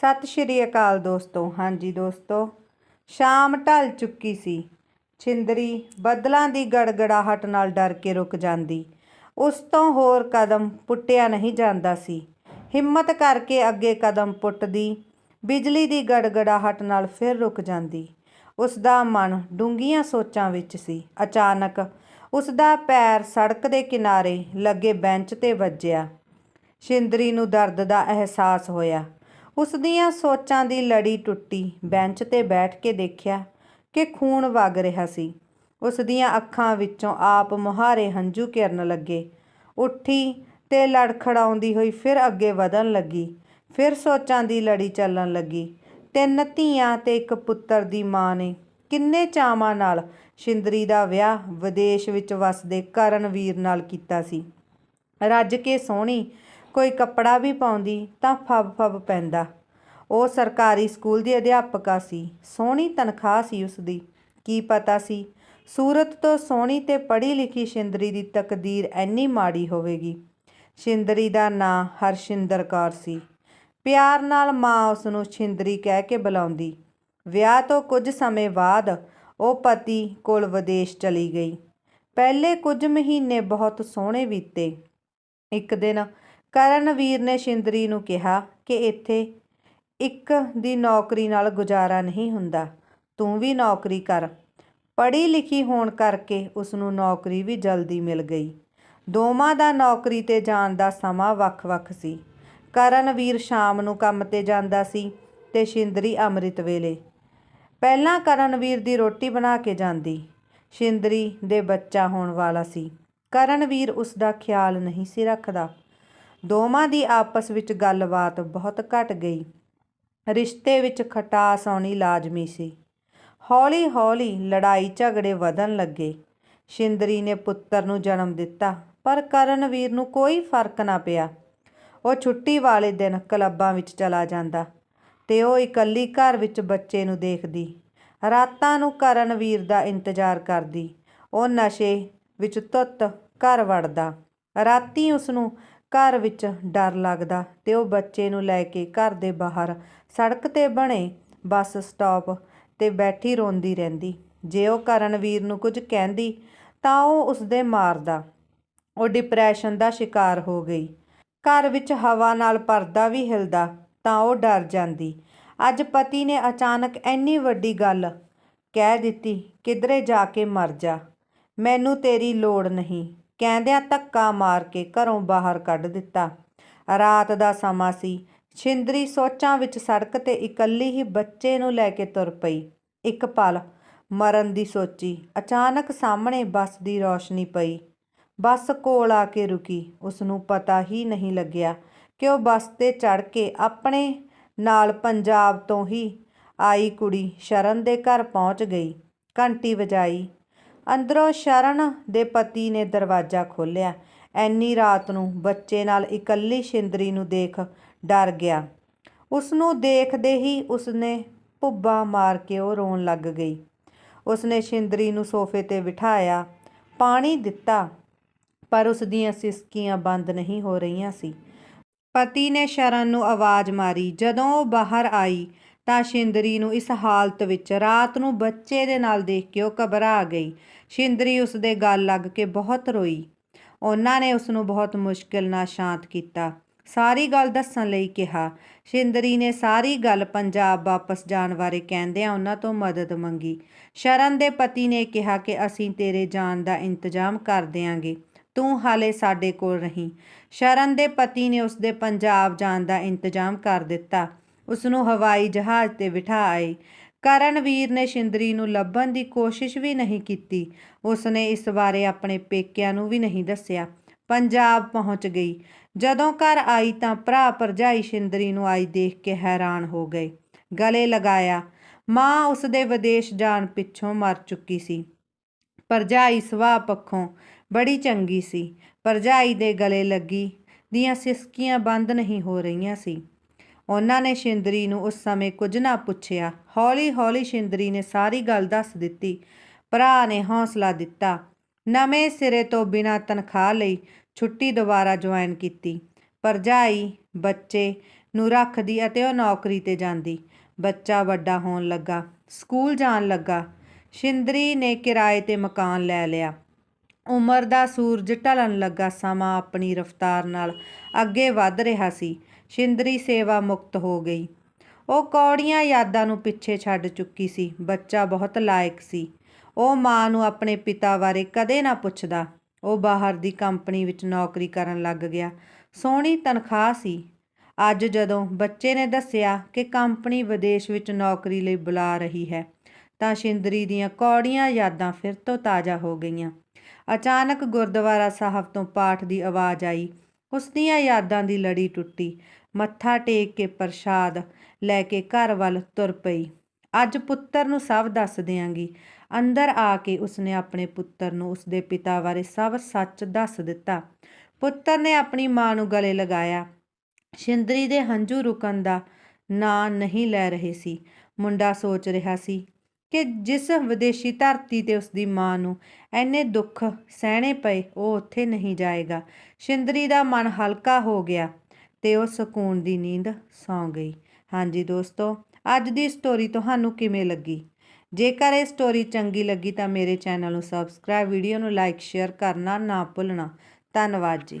ਸਤਿ ਸ਼੍ਰੀ ਅਕਾਲ ਦੋਸਤੋ। ਹਾਂਜੀ ਦੋਸਤੋ, ਸ਼ਾਮ ਢਲ ਚੁੱਕੀ ਸੀ। ਛਿੰਦਰੀ ਬੱਦਲਾਂ ਦੀ ਗੜਗੜਾਹਟ ਨਾਲ ਡਰ ਕੇ ਰੁਕ ਜਾਂਦੀ। ਉਸ ਤੋਂ ਹੋਰ ਕਦਮ ਪੁੱਟਿਆ ਨਹੀਂ ਜਾਂਦਾ ਸੀ। ਹਿੰਮਤ ਕਰਕੇ ਅੱਗੇ ਕਦਮ ਪੁੱਟਦੀ, ਬਿਜਲੀ ਦੀ ਗੜਗੜਾਹਟ ਨਾਲ ਫਿਰ ਰੁਕ ਜਾਂਦੀ। ਉਸ ਦਾ ਮਨ ਡੂੰਘੀਆਂ ਸੋਚਾਂ ਵਿੱਚ ਸੀ। ਅਚਾਨਕ ਉਸ ਦਾ ਪੈਰ ਸੜਕ ਦੇ ਕਿਨਾਰੇ ਲੱਗੇ ਬੈਂਚ ਤੇ ਵੱਜਿਆ। ਸ਼ਿੰਦਰੀ ਨੂੰ ਦਰਦ ਦਾ ਅਹਿਸਾਸ ਹੋਇਆ। ਉਸ ਦੀਆਂ ਸੋਚਾਂ ਦੀ ਲੜੀ ਟੁੱਟੀ। ਬੈਂਚ ਤੇ ਬੈਠ ਕੇ ਦੇਖਿਆ ਕਿ ਖੂਨ ਵਗ ਰਿਹਾ ਸੀ। ਉਸ ਦੀਆਂ ਅੱਖਾਂ ਵਿੱਚੋਂ ਆਪ ਮੁਹਾਰੇ ਹੰਝੂ ਕਿਰਨ ਲੱਗੇ। ਉੱਠੀ ਤੇ ਲੜਖੜਾਉਂਦੀ ਹੋਈ ਫਿਰ ਅੱਗੇ ਵਧਣ ਲੱਗੀ। ਫਿਰ ਸੋਚਾਂ ਦੀ ਲੜੀ ਚੱਲਣ ਲੱਗੀ। ਤਿੰਨ ਧੀਆਂ ਤੇ ਇੱਕ ਪੁੱਤਰ ਦੀ ਮਾਂ ਨੇ ਕਿੰਨੇ ਚਾਵਾਂ ਨਾਲ ਸ਼ਿੰਦਰੀ ਦਾ ਵਿਆਹ ਵਿਦੇਸ਼ ਵਿੱਚ ਵਸਦੇ ਕਰਨਵੀਰ ਨਾਲ ਕੀਤਾ ਸੀ। ਰੱਜ ਕੇ ਸੋਹਣੀ ਕੋਈ ਕੱਪੜਾ ਵੀ ਪਾਉਂਦੀ ਤਾਂ ਫੱਬ ਫੱਬ ਪੈਂਦਾ। ਉਹ ਸਰਕਾਰੀ ਸਕੂਲ ਦੀ ਅਧਿਆਪਕਾ ਸੀ। ਸੋਹਣੀ ਤਨਖਾਹ ਸੀ ਉਸ ਦੀ ਕੀ ਪਤਾ ਸੀ? ਸੂਰਤ ਤੋਂ ਸੋਹਣੀ ਤੇ ਪੜ੍ਹੀ ਲਿਖੀ ਸ਼ਿੰਦਰੀ ਦੀ ਤਕਦੀਰ ਐਨੀ ਮਾੜੀ ਹੋਵੇਗੀ। ਸ਼ਿੰਦਰੀ ਦਾ ਨਾਂ ਹਰਸ਼ਿੰਦਰ ਕੌਰ ਸੀ। ਪਿਆਰ ਨਾਲ ਮਾਂ ਉਸ ਨੂੰ ਛਿੰਦਰੀ ਕਹਿ ਕੇ ਬੁਲਾਉਂਦੀ। ਵਿਆਹ ਤੋਂ ਕੁਝ ਸਮੇਂ ਬਾਅਦ ਉਹ ਪਤੀ ਕੋਲ ਵਿਦੇਸ਼ ਚਲੀ ਗਈ। ਪਹਿਲੇ ਕੁਝ ਮਹੀਨੇ ਬਹੁਤ ਸੋਹਣੇ ਬੀਤੇ। ਇੱਕ ਦਿਨ ਕਰਨਵੀਰ ਨੇ ਸ਼ਿੰਦਰੀ ਨੂੰ ਕਿਹਾ ਕਿ ਇੱਥੇ ਇੱਕ ਦੀ ਨੌਕਰੀ ਨਾਲ ਗੁਜ਼ਾਰਾ ਨਹੀਂ ਹੁੰਦਾ, ਤੂੰ ਵੀ ਨੌਕਰੀ ਕਰ। ਪੜ੍ਹੀ ਲਿਖੀ ਹੋਣ ਕਰਕੇ ਉਸ ਨੂੰ ਨੌਕਰੀ ਵੀ ਜਲਦੀ ਮਿਲ ਗਈ। ਦੋਵਾਂ ਦਾ ਨੌਕਰੀ ਤੇ ਜਾਣ ਦਾ ਸਮਾਂ ਵੱਖ-ਵੱਖ ਸੀ। ਕਰਨਵੀਰ ਸ਼ਾਮ ਨੂੰ ਕੰਮ ਤੇ ਜਾਂਦਾ ਸੀ ਤੇ ਸ਼ਿੰਦਰੀ ਅੰਮ੍ਰਿਤ ਵੇਲੇ। ਪਹਿਲਾਂ ਕਰਨਵੀਰ ਦੀ ਰੋਟੀ ਬਣਾ ਕੇ ਜਾਂਦੀ। ਸ਼ਿੰਦਰੀ ਦੇ ਬੱਚਾ ਹੋਣ ਵਾਲਾ ਸੀ। ਕਰਨਵੀਰ ਉਸ ਦਾ ਖਿਆਲ ਨਹੀਂ ਸੀ ਰੱਖਦਾ। ਦੋਵਾਂ ਦੀ ਆਪਸ ਵਿੱਚ ਗੱਲਬਾਤ ਬਹੁਤ ਘਟ ਗਈ। ਰਿਸ਼ਤੇ ਵਿੱਚ ਖਟਾਸ ਆਉਣੀ ਲਾਜ਼ਮੀ ਸੀ। ਹੌਲੀ-ਹੌਲੀ ਲੜਾਈ ਝਗੜੇ ਵਧਣ ਲੱਗੇ। ਸ਼ਿੰਦਰੀ ਨੇ ਪੁੱਤਰ ਨੂੰ ਜਨਮ ਦਿੱਤਾ, ਪਰ ਕਰਨਵੀਰ ਨੂੰ ਕੋਈ ਫ਼ਰਕ ਨਾ ਪਿਆ। ਉਹ ਛੁੱਟੀ ਵਾਲੇ ਦਿਨ ਕਲੱਬਾਂ ਵਿੱਚ ਚਲਾ ਜਾਂਦਾ ਤੇ ਉਹ ਇਕੱਲੀ ਘਰ ਵਿੱਚ ਬੱਚੇ ਨੂੰ ਦੇਖਦੀ। ਰਾਤਾਂ ਨੂੰ ਕਰਨਵੀਰ ਦਾ ਇੰਤਜ਼ਾਰ ਕਰਦੀ। ਉਹ ਨਸ਼ੇ ਵਿੱਚ ਧੁੱਤ ਘਰ ਵੜਦਾ। ਰਾਤੀ ਉਸ ਨੂੰ ਘਰ ਵਿੱਚ ਡਰ ਲੱਗਦਾ ਤੇ ਉਹ ਬੱਚੇ ਨੂੰ ਲੈ ਕੇ ਘਰ ਦੇ ਬਾਹਰ ਸੜਕ ਤੇ ਬਣੇ ਬੱਸ ਸਟਾਪ ਤੇ ਬੈਠੀ ਰੋਂਦੀ ਰਹਿੰਦੀ। ਜੇ ਉਹ ਕਰਨਵੀਰ ਨੂੰ ਕੁਝ ਕਹਿੰਦੀ ਤਾਂ ਉਹ ਉਸਦੇ ਮਾਰਦਾ। ਉਹ ਡਿਪਰੈਸ਼ਨ ਦਾ ਸ਼ਿਕਾਰ ਹੋ ਗਈ। ਘਰ ਵਿੱਚ ਹਵਾ ਨਾਲ ਪਰਦਾ ਵੀ ਹਿਲਦਾ ਤਾਂ ਉਹ ਡਰ ਜਾਂਦੀ। ਅੱਜ ਪਤੀ ਨੇ ਅਚਾਨਕ ਐਨੀ ਵੱਡੀ ਗੱਲ ਕਹਿ ਦਿੱਤੀ, ਕਿਧਰੇ ਜਾ ਕੇ ਮਰ ਜਾ। ਮੈਨੂੰ ਤੇਰੀ ਲੋੜ ਨਹੀਂ। ਕਹਿੰਦਿਆਂ ਧੱਕਾ ਮਾਰ ਕੇ ਘਰੋਂ ਬਾਹਰ ਕੱਢ ਦਿੱਤਾ। ਰਾਤ ਦਾ ਸਮਾਂ ਸੀ। ਛਿੰਦਰੀ ਸੋਚਾਂ ਵਿੱਚ ਸੜਕ ਤੇ ਇਕੱਲੀ ਹੀ ਬੱਚੇ ਨੂੰ ਲੈ ਕੇ ਤੁਰ ਪਈ। ਇੱਕ ਪਲ ਮਰਨ ਦੀ ਸੋਚੀ। ਅਚਾਨਕ ਸਾਹਮਣੇ ਬੱਸ ਦੀ ਰੌਸ਼ਨੀ ਪਈ। ਬੱਸ ਕੋਲ ਆ ਕੇ ਰੁਕੀ। ਉਸ ਨੂੰ ਪਤਾ ਹੀ ਨਹੀਂ ਲੱਗਿਆ ਕਿ ਉਹ ਬੱਸ ਤੇ ਚੜ ਕੇ ਆਪਣੇ ਨਾਲ ਪੰਜਾਬ ਤੋਂ ਹੀ ਆਈ ਕੁੜੀ ਸ਼ਰਨ ਦੇ ਘਰ ਪਹੁੰਚ ਗਈ। ਘੰਟੀ ਵਜਾਈ। ਅੰਦਰੋਂ ਸ਼ਰਨ ਦੇ ਪਤੀ ਨੇ ਦਰਵਾਜ਼ਾ ਖੋਲ੍ਹਿਆ। ਐਨੀ ਰਾਤ ਨੂੰ ਬੱਚੇ ਨਾਲ ਇਕੱਲੀ ਸ਼ਿੰਦਰੀ ਨੂੰ ਦੇਖ ਡਰ ਗਿਆ। ਉਸ ਨੂੰ ਦੇਖਦੇ ਹੀ ਉਸਨੇ ਭੁੱਬਾ ਮਾਰ ਕੇ ਉਹ ਰੋਣ ਲੱਗ ਗਈ। ਉਸਨੇ ਸ਼ਿੰਦਰੀ ਨੂੰ ਸੋਫੇ ਤੇ ਬਿਠਾਇਆ, ਪਾਣੀ ਦਿੱਤਾ, ਪਰ ਉਸ ਦੀਆਂ ਸਿਸਕੀਆਂ ਬੰਦ ਨਹੀਂ ਹੋ ਰਹੀਆਂ ਸੀ। ਪਤੀ ਨੇ ਸ਼ਰਨ ਨੂੰ ਆਵਾਜ਼ ਮਾਰੀ। ਜਦੋਂ ਉਹ ਬਾਹਰ ਆਈ ਤਾਂ ਸ਼ਿੰਦਰੀ ਨੂੰ ਇਸ ਹਾਲਤ ਵਿੱਚ ਰਾਤ ਨੂੰ ਬੱਚੇ ਦੇ ਨਾਲ ਦੇਖ ਕੇ ਉਹ ਘਬਰਾ ਗਈ। ਸ਼ਿੰਦਰੀ ਉਸ ਦੇ ਗਲ ਲੱਗ ਕੇ ਬਹੁਤ ਰੋਈ। ਉਹਨਾਂ ਨੇ ਉਸ ਨੂੰ ਬਹੁਤ ਮੁਸ਼ਕਿਲ ਨਾਲ ਸ਼ਾਂਤ ਕੀਤਾ। ਸਾਰੀ ਗੱਲ ਦੱਸਣ ਲਈ ਕਿਹਾ। ਸ਼ਿੰਦਰੀ ਨੇ ਸਾਰੀ ਗੱਲ ਪੰਜਾਬ ਵਾਪਸ ਜਾਣ ਬਾਰੇ ਕਹਿੰਦਿਆਂ ਉਹਨਾਂ ਤੋਂ ਮਦਦ ਮੰਗੀ। ਸ਼ਰਨ ਦੇ ਪਤੀ ਨੇ ਕਿਹਾ ਕਿ ਅਸੀਂ ਤੇਰੇ ਜਾਣ ਦਾ ਇੰਤਜ਼ਾਮ ਕਰ ਦਿਆਂਗੇ। ਤੂੰ ਹਾਲੇ ਸਾਡੇ ਕੋਲ ਰਹੀਂ। ਸ਼ਰਨ ਦੇ ਪਤੀ ਨੇ ਉਸ ਦੇ ਪੰਜਾਬ ਜਾਣ ਦਾ ਇੰਤਜ਼ਾਮ ਕਰ ਦਿੱਤਾ। ਉਸ ਨੂੰ ਹਵਾਈ ਜਹਾਜ਼ ਤੇ ਬਿਠਾ ਬਿਠਾਏ ਕਰਨਵੀਰ ਨੇ ਸ਼ਿੰਦਰੀ ਨੂੰ ਲੱਭਣ ਦੀ ਕੋਸ਼ਿਸ਼ ਵੀ ਨਹੀਂ ਕੀਤੀ। ਉਸ ਨੇ ਇਸ ਬਾਰੇ ਆਪਣੇ ਪੇਕਿਆਂ ਨੂੰ ਵੀ ਨਹੀਂ ਦੱਸਿਆ। ਪੰਜਾਬ ਪਹੁੰਚ ਗਈ। ਜਦੋਂ ਘਰ ਆਈ ਤਾਂ ਭਰਾ ਭਰਜਾਈ ਸ਼ਿੰਦਰੀ ਨੂੰ ਆਈ ਦੇਖ ਕੇ ਹੈਰਾਨ ਹੋ ਗਏ। ਗਲੇ ਲਗਾਇਆ, ਮਾਂ ਉਸ ਦੇ ਵਿਦੇਸ਼ ਜਾਣ ਪਿੱਛੋਂ ਮਰ ਚੁੱਕੀ ਸੀ। ਭਰਜਾਈ ਸੁਭਾਅ ਪੱਖੋਂ ਬੜੀ ਚੰਗੀ ਸੀ। ਭਰਜਾਈ ਦੇ ਗਲੇ ਲੱਗੀ ਦੀਆਂ ਸਿਸਕੀਆਂ ਬੰਦ ਨਹੀਂ ਹੋ ਰਹੀਆਂ ਸੀ। ਉਹਨਾਂ ਨੇ ਸ਼ਿੰਦਰੀ ਨੂੰ ਉਸ ਸਮੇਂ ਕੁਝ ਨਾ ਪੁੱਛਿਆ। ਹੌਲੀ-ਹੌਲੀ ਸ਼ਿੰਦਰੀ ਨੇ ਸਾਰੀ ਗੱਲ ਦੱਸ ਦਿੱਤੀ। ਭਰਾ ਨੇ ਹੌਸਲਾ ਦਿੱਤਾ। ਨਵੇਂ ਸਿਰੇ ਤੋਂ ਬਿਨਾਂ ਤਨਖਾਹ ਲਈ ਛੁੱਟੀ ਦੁਬਾਰਾ ਜੁਆਇਨ ਕੀਤੀ। ਭਰਜਾਈ, ਬੱਚੇ ਨੂੰ ਰੱਖਦੀ ਅਤੇ ਉਹ ਨੌਕਰੀ ਤੇ ਜਾਂਦੀ। ਬੱਚਾ ਵੱਡਾ ਹੋਣ ਲੱਗਾ, ਸਕੂਲ ਜਾਣ ਲੱਗਾ। ਸ਼ਿੰਦਰੀ ਨੇ ਕਿਰਾਏ ਤੇ ਮਕਾਨ ਲੈ ਲਿਆ। ਉਮਰ ਦਾ ਸੂਰਜ ਢਲਣ ਲੱਗਾ। ਸਮਾਂ ਆਪਣੀ ਰਫ਼ਤਾਰ ਨਾਲ ਅੱਗੇ ਵੱਧ ਰਿਹਾ ਸੀ। ਸ਼ਿੰਦਰੀ ਸੇਵਾ ਮੁਕਤ ਹੋ ਗਈ। ਉਹ ਕੌੜੀਆਂ ਯਾਦਾਂ ਨੂੰ ਪਿੱਛੇ ਛੱਡ ਚੁੱਕੀ ਸੀ। ਬੱਚਾ ਬਹੁਤ ਲਾਇਕ ਸੀ। ਉਹ ਮਾਂ ਨੂੰ ਆਪਣੇ ਪਿਤਾ ਬਾਰੇ ਕਦੇ ਨਾ ਪੁੱਛਦਾ। ਉਹ ਬਾਹਰ ਦੀ ਕੰਪਨੀ ਵਿੱਚ ਨੌਕਰੀ ਕਰਨ ਲੱਗ ਗਿਆ। ਸੋਹਣੀ ਤਨਖਾਹ ਸੀ। ਅੱਜ ਜਦੋਂ ਬੱਚੇ ਨੇ ਦੱਸਿਆ ਕਿ ਕੰਪਨੀ ਵਿਦੇਸ਼ ਵਿੱਚ ਨੌਕਰੀ ਲਈ ਬੁਲਾ ਰਹੀ ਹੈ, ਤਾਂ ਸ਼ਿੰਦਰੀ ਦੀਆਂ ਕੌੜੀਆਂ ਯਾਦਾਂ ਫਿਰ ਤੋਂ ਤਾਜ਼ਾ ਹੋ ਗਈਆਂ। ਅਚਾਨਕ ਗੁਰਦੁਆਰਾ ਸਾਹਿਬ ਤੋਂ ਪਾਠ ਦੀ ਆਵਾਜ਼ ਆਈ। ਉਸ ਦੀਆਂ ਯਾਦਾਂ ਦੀ ਲੜੀ ਟੁੱਟੀ। ਮੱਥਾ ਟੇਕ ਕੇ ਪ੍ਰਸ਼ਾਦ ਲੈ ਕੇ ਘਰ ਵੱਲ ਤੁਰ ਪਈ। ਅੱਜ ਪੁੱਤਰ ਨੂੰ ਸਭ ਦੱਸ ਦਿਆਂਗੀ। ਅੰਦਰ ਆ ਕੇ ਉਸਨੇ ਆਪਣੇ ਪੁੱਤਰ ਨੂੰ ਉਸਦੇ ਪਿਤਾ ਬਾਰੇ ਸਭ ਸੱਚ ਦੱਸ ਦਿੱਤਾ। ਪੁੱਤਰ ਨੇ ਆਪਣੀ ਮਾਂ ਨੂੰ ਗਲੇ ਲਗਾਇਆ। ਸ਼ਿੰਦਰੀ ਦੇ ਹੰਝੂ ਰੁਕਣ ਦਾ ਨਾਂ ਨਹੀਂ ਲੈ ਰਹੇ ਸੀ। ਮੁੰਡਾ ਸੋਚ ਰਿਹਾ ਸੀ ਕਿ ਜਿਸ ਵਿਦੇਸ਼ੀ ਧਰਤੀ ਤੇ ਉਸਦੀ ਮਾਂ ਨੂੰ ਐਨੇ ਦੁੱਖ ਸਹਿਣੇ ਪਏ, ਉਹ ਉੱਥੇ ਨਹੀਂ ਜਾਏਗਾ। ਸ਼ਿੰਦਰੀ ਦਾ ਮਨ ਹਲਕਾ ਹੋ ਗਿਆ ਤੇ ਉਹ ਸਕੂਨ ਦੀ ਨੀਂਦ ਸੌਂ ਗਈ। ਹਾਂਜੀ ਦੋਸਤੋ, ਅੱਜ ਦੀ ਸਟੋਰੀ ਤੁਹਾਨੂੰ ਕਿਵੇਂ ਲੱਗੀ? ਜੇਕਰ ਇਹ ਸਟੋਰੀ ਚੰਗੀ ਲੱਗੀ ਤਾਂ ਮੇਰੇ ਚੈਨਲ ਨੂੰ ਸਬਸਕ੍ਰਾਈਬ ਵੀਡੀਓ ਨੂੰ ਲਾਈਕ ਸ਼ੇਅਰ ਕਰਨਾ ਨਾ ਭੁੱਲਣਾ। ਧੰਨਵਾਦ ਜੀ।